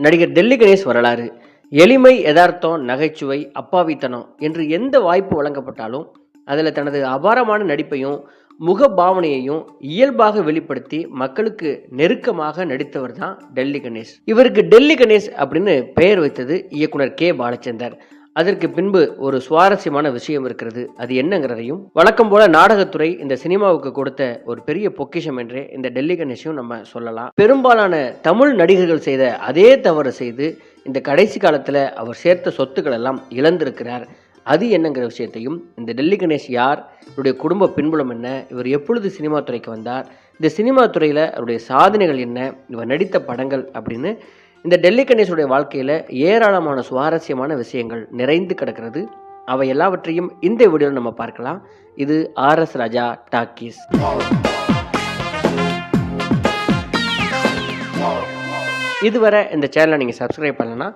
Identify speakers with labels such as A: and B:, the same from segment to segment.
A: நடிகர் டெல்லி கணேஷ் வரலாறு. எளிமை யதார்த்தம் நகைச்சுவை அப்பாவித்தனம் என்று எந்த வாய்ப்பு வழங்கப்பட்டாலும் அதில் தனது அபாரமான நடிப்பையும் முக பாவனையையும் இயல்பாக வெளிப்படுத்தி மக்களுக்கு நெருக்கமாக நடித்தவர் தான் டெல்லி கணேஷ். இவருக்கு டெல்லி கணேஷ் அப்படின்னு பெயர் வைத்தது இயக்குனர் கே. பாலச்சந்தர். அதற்கு பின்பு ஒரு சுவாரஸ்யமான விஷயம் இருக்கிறது. அது என்னங்கிறதையும் வழக்கம் போல நாடகத்துறை இந்த சினிமாவுக்கு கொடுத்த ஒரு பெரிய பொக்கிஷம் என்றே இந்த டெல்லி கணேஷையும் நம்ம சொல்லலாம். பெரும்பாலான தமிழ் நடிகர்கள் செய்த அதே தவறு செய்து இந்த கடைசி காலத்தில் அவர் சேர்த்த சொத்துக்கள் எல்லாம் இழந்திருக்கிறார். அது என்னங்கிற விஷயத்தையும் இந்த டெல்லி கணேஷ் யார் இவருடைய குடும்ப பின்புலம் என்ன இவர் எப்பொழுது சினிமா துறைக்கு வந்தார் இந்த சினிமா துறையில் அவருடைய சாதனைகள் என்ன இவர் நடித்த படங்கள் அப்படின்னு இந்த டெல்லி கணேஷனுடைய வாழ்க்கையில் ஏராளமான சுவாரஸ்யமான விஷயங்கள் நிறைந்து கிடக்கிறது. அவை எல்லாவற்றையும் இந்த வீடியோவில் நம்ம பார்க்கலாம். இது ஆர்எஸ் ராஜா டாக்கீஸ். இதுவரை இந்த சேனலை நீங்கள் சப்ஸ்கிரைப் பண்ணலன்னா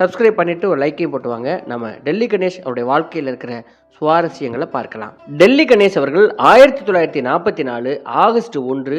A: சப்ஸ்கிரைப் பண்ணிவிட்டு ஒரு லைக்கையும் போட்டுவாங்க. நம்ம டெல்லி கணேஷ் அவருடைய வாழ்க்கையில் இருக்கிற சுவாரஸ்யங்களை பார்க்கலாம். டெல்லி கணேஷ் அவர்கள் ஆயிரத்தி தொள்ளாயிரத்தி நாற்பத்தி நாலு ஆகஸ்ட் ஒன்று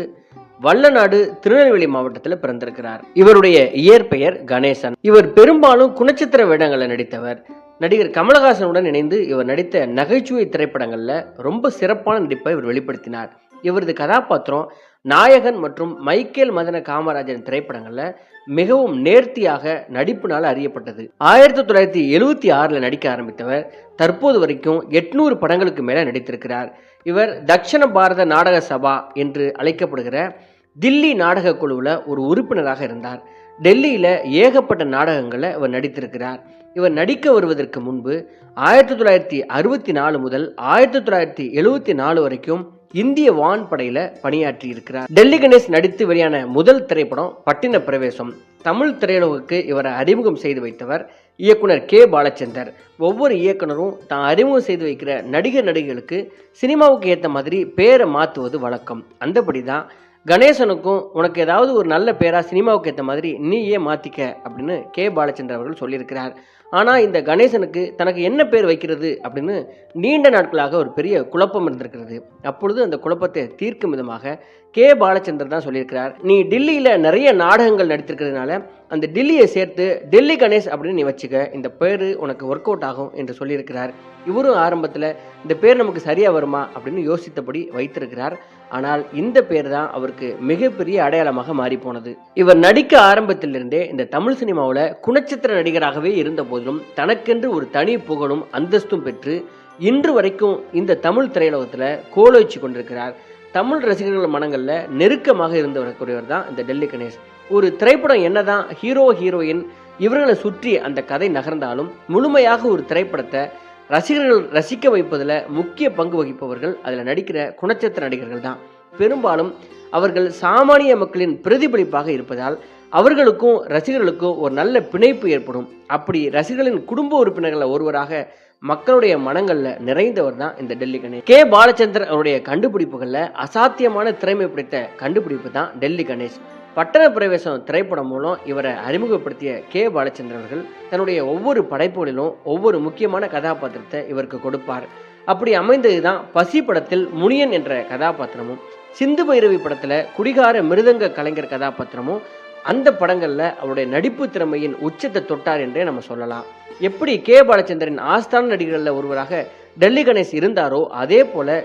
A: வல்லநாடு திருநெல்வேலி மாவட்டத்தில் பிறந்திருக்கிறார். இவருடைய இயற்பெயர் கணேசன். இவர் பெரும்பாலும் குணச்சித்திர வேடங்களில் நடித்தவர். நடிகர் கமலஹாசனுடன் இணைந்து இவர் நடித்த நகைச்சுவை திரைப்படங்களில் ரொம்ப சிறப்பான நடிப்பை இவர் வெளிப்படுத்தினார். இவரது கதாபாத்திரம் நாயகன் மற்றும் மைக்கேல் மதன காமராஜன் திரைப்படங்களில் மிகவும் நேர்த்தியாக நடிப்புனால் அறியப்பட்டது. ஆயிரத்தி தொள்ளாயிரத்தி எழுவத்தி ஆறில் நடிக்க ஆரம்பித்தவர். தற்போது வரைக்கும் எட்நூறு படங்களுக்கு மேலே நடித்திருக்கிறார். இவர் தக்ஷண பாரத நாடக சபா என்று அழைக்கப்படுகிற தில்லி நாடக குழுவில் ஒரு உறுப்பினராக இருந்தார். டெல்லியில் ஏகப்பட்ட நாடகங்களை இவர் நடித்திருக்கிறார். இவர் நடிக்க வருவதற்கு முன்பு ஆயிரத்தி தொள்ளாயிரத்தி அறுபத்தி நாலு முதல் ஆயிரத்தி தொள்ளாயிரத்தி எழுபத்தி நாலு வரைக்கும் இந்திய வான்படையில் பணியாற்றி இருக்கிறார். டெல்லி கணேஷ் நடித்து வெளியான முதல் திரைப்படம் பட்டின பிரவேசம் தமிழ் திரையுலகுக்கு இவரை அறிமுகம் செய்து வைத்தவர் இயக்குனர் கே. பாலச்சந்தர். ஒவ்வொரு இயக்குனரும் தான் அறிமுகம் செய்து வைக்கிற நடிகர் நடிகைகளுக்கு சினிமாவுக்கு ஏற்ற மாதிரி பேரை மாற்றுவது வழக்கம். அந்தபடி தான் கணேசனுக்கும் உனக்கு ஏதாவது ஒரு நல்ல பேராக சினிமாவுக்கு ஏற்ற மாதிரி நீயே மாற்றிக்க அப்படின்னு கே. பாலச்சந்தர் அவர்கள் சொல்லியிருக்கிறார். ஆனால் இந்த கணேசனுக்கு தனக்கு என்ன பேர் வைக்கிறது அப்படின்னு நீண்ட நாட்களாக ஒரு பெரிய குழப்பம் இருந்திருக்கிறது. அப்பொழுது அந்த குழப்பத்தை தீர்க்கும் விதமாக கே. பாலச்சந்தர் தான் சொல்லியிருக்கிறார். நீ டில்லியில் நிறைய நாடகங்கள் நடித்திருக்கிறதுனால அந்த டில்லியை சேர்த்து டெல்லி கணேஷ் அப்படின்னு நீ வச்சுக்க. இந்த பேர் உனக்கு ஒர்க் அவுட் ஆகும் என்று சொல்லியிருக்கிறார். இவரும் ஆரம்பத்தில் இந்த பேர் நமக்கு சரியாக வருமா? அப்படின்னு யோசித்தபடி வைத்திருக்கிறார். ஆனால் இந்த பேர் தான் அவருக்கு மிகப்பெரிய அடையாளமாக மாறி போனது இவர் நடிக்க ஆரம்பத்திலிருந்தே இந்த தமிழ் சினிமாவில் குணச்சித்திர நடிகராகவே இருந்தபோது போதிலும் தனக்கென்று ஒரு தனி புகழும் அந்தஸ்தும் பெற்று இன்று வரைக்கும் இந்த தமிழ் திரையுலகத்தில் கோலோச்சி கொண்டிருக்கிறார். தமிழ் ரசிகர்கள் மனங்களில் நெருக்கமாக இருந்து வரக்கூடியவர் தான் இந்த டெல்லி கணேஷ். ஒரு திரைப்படம் என்னதான் ஹீரோ ஹீரோயின் இவர்களை சுற்றி அந்த கதை நகர்ந்தாலும் முழுமையாக ஒரு திரைப்படத்தை ரசிகர்கள் ரசிக்க வைப்பதில் முக்கிய பங்கு வகிப்பவர்கள் அதில் நடிக்கிற குணச்சத்திர நடிகர்கள் தான். பெரும்பாலும் அவர்கள் சாமானிய மக்களின் பிரதிபலிப்பாக இருப்பதால் அவர்களுக்கும் ரசிகர்களுக்கும் ஒரு நல்ல பிணைப்பு ஏற்படும். அப்படி ரசிகர்களின் குடும்ப உறுப்பினர்களில் ஒருவராக மக்களுடைய மனங்களில் நிறைந்தவர் தான் இந்த டெல்லி கணேஷ். கே. பாலச்சந்தர் அவருடைய கண்டுபிடிப்புகளில் அசாத்தியமான திறமை பிடித்த கண்டுபிடிப்பு தான் டெல்லி கணேஷ். பட்டண பிரவேசம் திரைப்படம் மூலம் இவரை அறிமுகப்படுத்திய கே. பாலச்சந்திரன் அவர்கள் தன்னுடைய ஒவ்வொரு படைப்புகளிலும் ஒவ்வொரு முக்கியமான கதாபாத்திரத்தை இவருக்கு கொடுப்பார். அப்படி அமைந்தது தான் பசி படத்தில் முனியன் என்ற கதாபாத்திரமும் சிந்து பைரவி படத்தில் குடிகார மிருதங்க கலைஞர் கதாபாத்திரமும் அந்த படங்களில் அவருடைய நடிப்பு திறமையின் உச்சத்தை தொட்டார் என்றே நம்ம சொல்லலாம். எப்படி கே. பாலச்சந்திரன் ஆஸ்தான நடிகர்களில் ஒருவராக டெல்லி கணேஷ் இருந்தாரோ அதே போல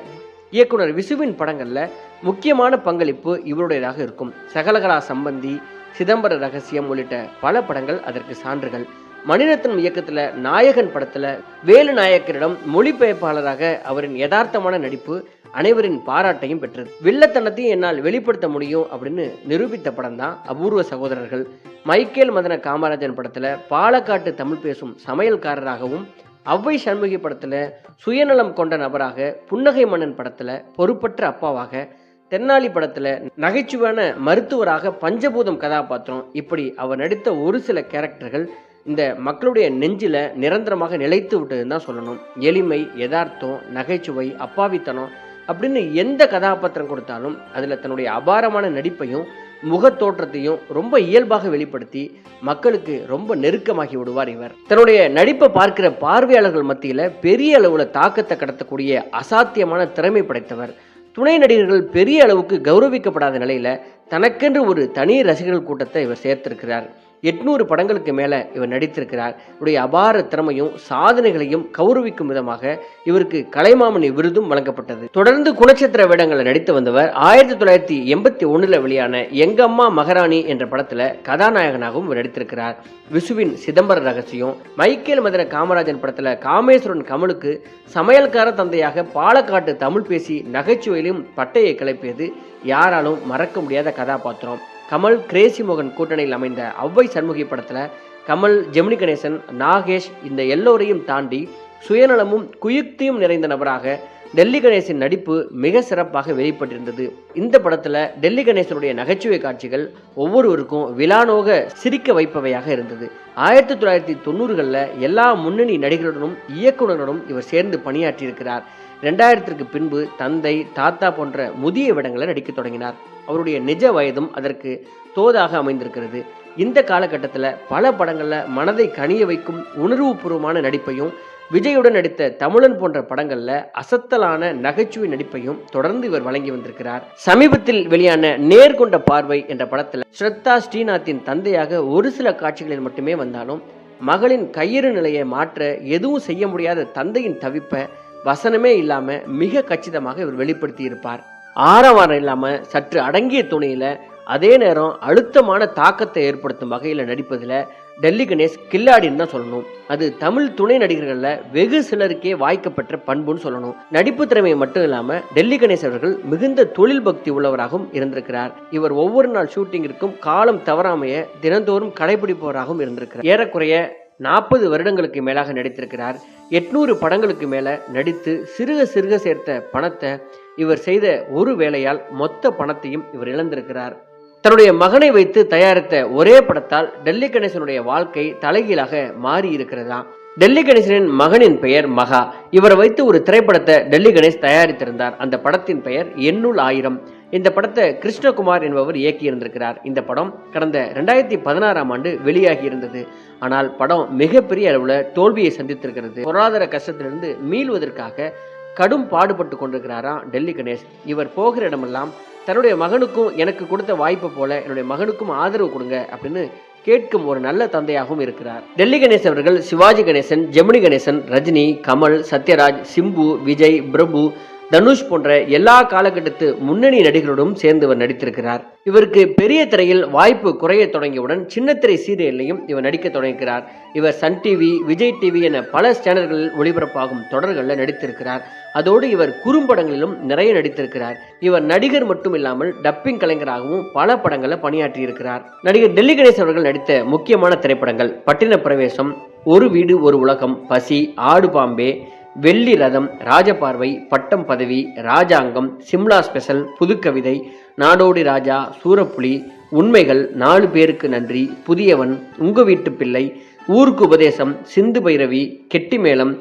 A: இயக்குனர் விசுவின் படங்களில் முக்கியமான பங்களிப்பு இவருடையதாக இருக்கும். சகலகலா சம்பந்தி சிதம்பர ரகசியம் உள்ளிட்ட பல படங்கள் அதற்கு சான்றுகள். மணிரத்னம் இயக்கத்தில் நாயகன் படத்தில் வேலு நாயக்கரிடம் மொழிபெயர்ப்பாளராக அவரின் யதார்த்தமான நடிப்பு அனைவரின் பாராட்டையும் பெற்றது. வில்லத்தனத்தையும் என்னால் வெளிப்படுத்த முடியும் அப்படின்னு நிரூபித்த படம் தான் அபூர்வ சகோதரர்கள். மைக்கேல் மதன காமராஜன் படத்தில் பாலக்காட்டு தமிழ் பேசும் சமையல்காரராகவும் அவ்வை சண்முகி படத்தில் சுயநலம் கொண்ட நபராக புன்னகை மன்னன் படத்தில் பொறுப்பற்ற அப்பாவாக தென்னாலி படத்தில் நகைச்சுவான மருத்துவராக பஞ்சபூதம் கதாபாத்திரம் இப்படி அவர் நடித்த ஒரு சில கேரக்டர்கள் இந்த மக்களுடைய நெஞ்சில் நிரந்தரமாக நிலைத்து விட்டதுன்னு தான் சொல்லணும். எளிமை யதார்த்தம் நகைச்சுவை அப்பாவித்தனம் அப்படின்னு எந்த கதாபாத்திரம் கொடுத்தாலும் அதில் தன்னுடைய அபாரமான நடிப்பையும் முகத் தோற்றத்தையும் ரொம்ப இயல்பாக வெளிப்படுத்தி மக்களுக்கு ரொம்ப நெருக்கமாகி விடுவார் இவர். தன்னுடைய நடிப்பை பார்க்கிற பார்வையாளர்கள் மத்தியில் பெரிய அளவில் தாக்கத்தை கடத்தக்கூடிய அசாத்தியமான திறமை படைத்தவர். துணை நடிகர்கள் பெரிய அளவுக்கு கௌரவிக்கப்படாத நிலையில் தனக்கென்று ஒரு தனி ரசிகர்கள் கூட்டத்தை இவர் சேர்த்திருக்கிறார். எட்நூறு படங்களுக்கு மேலே இவர் நடித்திருக்கிறார். இவருடைய அபார திறமையும் சாதனைகளையும் கௌரவிக்கும் விதமாக இவருக்கு கலைமாமணி விருதும் வழங்கப்பட்டது. தொடர்ந்து குணச்சித்திர வேடங்களை நடித்து வந்தவர் ஆயிரத்தி தொள்ளாயிரத்தி எண்பத்தி ஒன்றில் வெளியான எங்கம்மா மகாராணி என்ற படத்தில் கதாநாயகனாகவும் இவர் நடித்திருக்கிறார். விசுவின் சிதம்பர ரகசியம் மைக்கேல் மதுர காமராஜன் படத்தில் காமேஸ்வரன் கமலுக்கு சமையல்கார தந்தையாக பாலக்காட்டு தமிழ் பேசி நகைச்சுவையிலும் பட்டையை கிளப்பியது யாராலும் மறக்க முடியாத கதாபாத்திரம். கமல் கிரேசி மோகன் கூட்டணியில் அமைந்த அவ்வை சண்முகி படத்தில் கமல் ஜெமினி கணேசன் நாகேஷ் இந்த எல்லோரையும் தாண்டி சுயநலமும் குயுக்தியும் நிறைந்த நபராக டெல்லி கணேசன் நடிப்பு மிக சிறப்பாக வெளிப்பட்டிருந்தது. இந்த படத்தில் டெல்லி கணேசனுடைய நகைச்சுவை காட்சிகள் ஒவ்வொருவருக்கும் விழானோக சிரிக்க வைப்பவையாக இருந்தது. ஆயிரத்தி தொள்ளாயிரத்தி தொண்ணூறுகளில் எல்லா முன்னணி நடிகர்களுடனும் இயக்குநருடனும் இவர் சேர்ந்து பணியாற்றியிருக்கிறார். ரெண்டாயிரத்திற்கு பின்பு தந்தை தாத்தா போன்ற முதிய விடங்களை நடிக்க தொடங்கினார். அவருடைய நிஜ வயதும் அதற்கு தோதாக அமைந்திருக்கிறது. இந்த காலகட்டத்தில் பல படங்களில் மனதை கனிய வைக்கும் உணர்வுபூர்வமான நடிப்பையும் விஜயுடன் நடித்த தமிழன் போன்ற படங்களில் அசத்தலான நகைச்சுவை நடிப்பையும் தொடர்ந்து இவர் வழங்கி வந்திருக்கிறார். சமீபத்தில் வெளியான நேர்கொண்ட பார்வை என்ற படத்துல ஸ்ரத்தா ஸ்ரீநாத்தின் தந்தையாக ஒரு சில காட்சிகளில் மட்டுமே வந்தாலும் மகளின் கையிறு நிலையை மாற்ற எதுவும் செய்ய முடியாத தந்தையின் தவிப்பை வசனமே இல்லாம மிக கச்சிதமாக இவர் வெளிப்படுத்தி இருப்பார் ஆரவாரம் இல்லாம சற்று அடங்கிய துணையில் அதே நேரம் அழுத்தமான தாக்கத்தை ஏற்படுத்தும் வகையில் நடிப்பதில் டெல்லி கணேஷ் கில்லாடின்னு தான் சொல்லணும். அது தமிழ் துணை நடிகர்களில் வெகு சிலருக்கே வாய்க்கப்பெற்ற பண்புன்னு சொல்லணும். நடிப்பு திறமை மட்டும் இல்லாமல் டெல்லி கணேஷ் அவர்கள் மிகுந்த தொழில் பக்தி உள்ளவராகவும் இருந்திருக்கிறார். இவர் ஒவ்வொரு நாள் ஷூட்டிங்கிற்கும் காலம் தவறாமைய தினந்தோறும் கடைபிடிப்பவராகவும் இருந்திருக்கிறார். ஏறக்குறைய நாற்பது வருடங்களுக்கு மேலாக நடித்திருக்கிறார். எட்நூறு படங்களுக்கு மேல நடித்து சிறுக சிறுக சேர்த்த பணத்தை இவர் செய்த ஒரு வேலையால் மொத்த பணத்தையும் இவர் இழந்திருக்கிறார். தன்னுடைய மகனை வைத்து தயாரித்த ஒரே படத்தால் டெல்லி கணேசனுடைய வாழ்க்கை தலைகீழாக மாறி இருக்கிறதா டெல்லி கணேசனின் மகனின் பெயர் மகா. இவரை வைத்து ஒரு திரைப்படத்தை டெல்லி கணேஷ் தயாரித்திருந்தார். அந்த படத்தின் பெயர் எண்ணுள் ஆயிரம். இந்த படத்தை கிருஷ்ணகுமார் என்பவர் இயக்கியிருந்திருக்கிறார். இந்த படம் கடந்த ரெண்டாயிரத்தி பதினாறாம் ஆண்டு வெளியாகி இருந்தது ஆனால் படம் மிகப்பெரிய அளவில் தோல்வியை சந்தித்திருக்கிறது. பொருளாதார கஷ்டத்திலிருந்து மீள்வதற்காக கடும் பாடுபட்டு கொண்டிருக்கிறாராம் டெல்லி கணேஷ். இவர் போகிற இடமெல்லாம் தன்னுடைய மகனுக்கும் எனக்கு கொடுத்த வாய்ப்பு போல என்னுடைய மகனுக்கும் ஆதரவு கொடுங்க அப்படின்னு கேட்கும் ஒரு நல்ல தந்தையாகவும் இருக்கிறார். டெல்லி கணேஷ் அவர்கள் சிவாஜி கணேசன் ஜெமினி கணேசன் ரஜினி கமல் சத்யராஜ் சிம்பு விஜய் பிரபு தனுஷ் போன்ற எல்லா காலகட்டத்து முன்னணி நடிகர்களோடும் சேர்ந்து இவர் நடித்திருக்கிறார். இவருக்கு பெரிய திரையில் வாய்ப்பு குறைய தொடங்கியவுடன் சின்னத்திரை சீரியல்லையும் இவர் நடிக்க தொடங்குகிறார் இவர் சன் டிவி விஜய் டிவி என பல சேனல்களில் ஒளிபரப்பாகும் தொடர்களில் நடித்திருக்கிறார். அதோடு இவர் குறும்படங்களிலும் நிறைய நடித்திருக்கிறார். இவர் நடிகர் மட்டும் இல்லாமல் டப்பிங் கலைஞராகவும் பல படங்களில் பணியாற்றியிருக்கிறார். நடிகர் டெல்லி கணேஷ் அவர்கள் நடித்த முக்கியமான திரைப்படங்கள் பட்டின பிரவேசம் ஒரு வீடு ஒரு உலகம் பசி ஆடு பாம்பே வெள்ளி ரதம் ராஜபார்வை பட்டம் பதவி ராஜாங்கம் சிம்லா ஸ்பெஷல் புதுக்கவிதை நாடோடி ராஜா சூரப்புலி உண்மைகள் நாலு பேருக்கு நன்றி புதியவன் உங்க வீட்டு பிள்ளை ஊருக்கு உபதேசம் சிந்து பைரவி கெட்டிமேளம்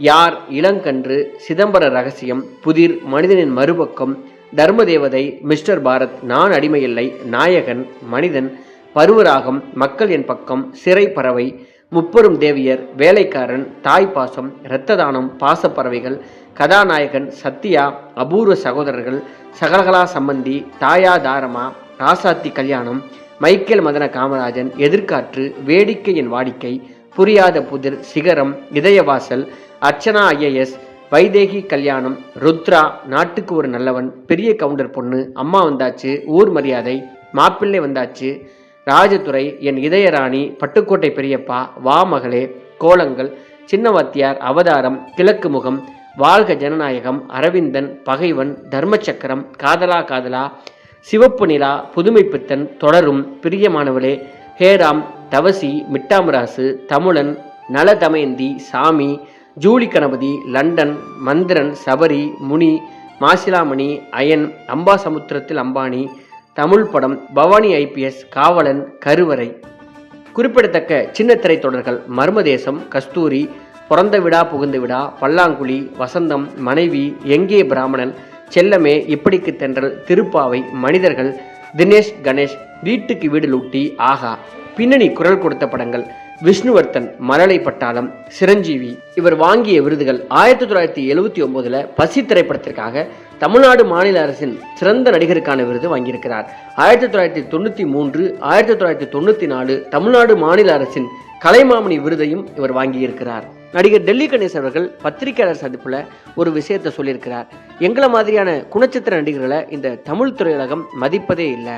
A: யார் இளங்கன்று சிதம்பர ரகசியம் புதிர் மனிதனின் மறுபக்கம் தர்மதேவதை மிஸ்டர் பாரத் நான் அடிமையில்லை நாயகன் மனிதன் பருவராகம் மக்கள் என் பக்கம் சிறை பறவை முப்பெரும் தேவியர் வேலைக்காரன் தாய் பாசம் இரத்த தானம் பாசப்பறவைகள் கதாநாயகன் சத்யா அபூர்வ சகோதரர்கள் சகலகலா சம்பந்தி தாயா தாரமா ராசாத்தி கல்யாணம் மைக்கேல் மதன காமராஜன் எதிர்காற்று வேடிக்கை என் வாடிக்கை புரியாத புதிர் சிகரம் இதயவாசல் அர்ச்சனா ஐஏஎஸ் வைதேகி கல்யாணம் ருத்ரா நாட்டுக்கு ஒரு நல்லவன் பெரிய கவுண்டர் பொண்ணு அம்மா வந்தாச்சு ஊர் மரியாதை மாப்பிள்ளை வந்தாச்சு ராஜதுரை என் இதயராணி பட்டுக்கோட்டை பெரியப்பா வா மகளே கோலங்கள் சின்னவாத்தியார் அவதாரம் கிழக்கு முகம் வாழ்க ஜனநாயகம் அரவிந்தன் பகைவன் தர்மச்சக்கரம் காதலா காதலா சிவப்பு நிலா புதுமைப்பித்தன் தொடரும் பிரியமானவளே ஹேராம் தவசி மிட்டாமராசு தமிழன் நலதமயந்தி சாமி ஜூலி கணபதி லண்டன் மந்திரன் சபரி முனி மாசிலாமணி அயன் அம்பாசமுத்திரத்தில் அம்பானி தமிழ் படம் பவானி ஐபிஎஸ் காவலன் கருவறை. குறிப்பிடத்தக்க சின்ன திரைத்தொடர்கள் மர்மதேசம் கஸ்தூரி பிறந்த விடா புகுந்த விடா பல்லாங்குழி வசந்தம் மனைவி எங்கே பிராமணன் செல்லமே இப்படிக்கு தென்றல் திருப்பாவை மனிதர்கள் தினேஷ் கணேஷ் வீட்டுக்கு வீடு லூட்டி ஆகா. பின்னணி குரல் கொடுத்த படங்கள் விஷ்ணுவர்த்தன் மலலை பட்டாளம் சிரஞ்சீவி. இவர் வாங்கிய விருதுகள் ஆயிரத்தி தொள்ளாயிரத்தி எழுவத்தி ஒன்பதுல பசி திரைப்படத்திற்காக தமிழ்நாடு மாநில அரசின் சிறந்த நடிகருக்கான விருது வாங்கியிருக்கிறார். ஆயிரத்தி தொள்ளாயிரத்தி தொண்ணூற்றி மூன்று ஆயிரத்தி தொள்ளாயிரத்தி தொண்ணூற்றி நாலு தமிழ்நாடு மாநில அரசின் கலைமாமணி விருதையும் இவர் வாங்கியிருக்கிறார். நடிகர் டெல்லி கணேஷ் அவர்கள் பத்திரிகையாளர் சந்திப்பில் ஒரு விஷயத்தை சொல்லியிருக்கிறார். எங்களை மாதிரியான குணச்சித்திர நடிகர்களை இந்த தமிழ் திரையுலகம் மதிப்பதே இல்லை.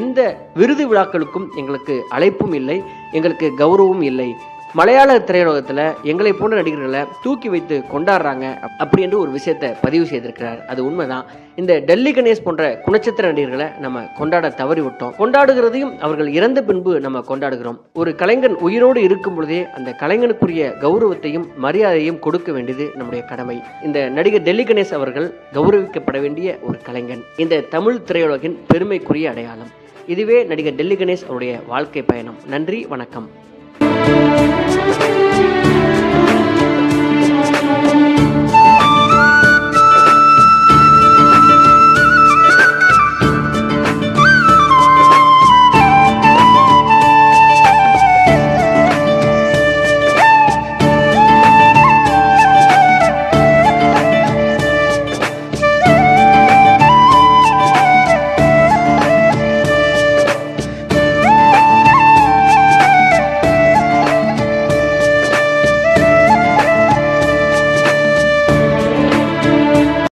A: எந்த விருது விழாக்களுக்கும் எங்களுக்கு அழைப்பும் இல்லை எங்களுக்கு கௌரவமும் இல்லை. மலையாள திரையுலகத்தில் எங்களை போன்ற நடிகர்களை தூக்கி வைத்து கொண்டாடுறாங்க அப்படி என்று ஒரு விஷயத்தை பதிவு செய்திருக்கிறார். அது உண்மைதான். இந்த டெல்லி கணேஷ் போன்ற குணச்சித்திர நடிகர்களை நம்ம கொண்டாட தவறி விட்டோம் கொண்டாடுகிறதையும் அவர்கள் இறந்த பின்பு நம்ம கொண்டாடுகிறோம். ஒரு கலைஞன் உயிரோடு இருக்கும் பொழுதே அந்த கலைஞனுக்குரிய கௌரவத்தையும் மரியாதையும் கொடுக்க வேண்டியது நம்முடைய கடமை. இந்த நடிகர் டெல்லி கணேஷ் அவர்கள் கௌரவிக்கப்பட வேண்டிய ஒரு கலைஞன். இந்த தமிழ் திரையுலகின் பெருமைக்குரிய அடையாளம். இதுவே நடிகர் டெல்லி கணேஷ் அவருடைய வாழ்க்கை பயணம். நன்றி வணக்கம்.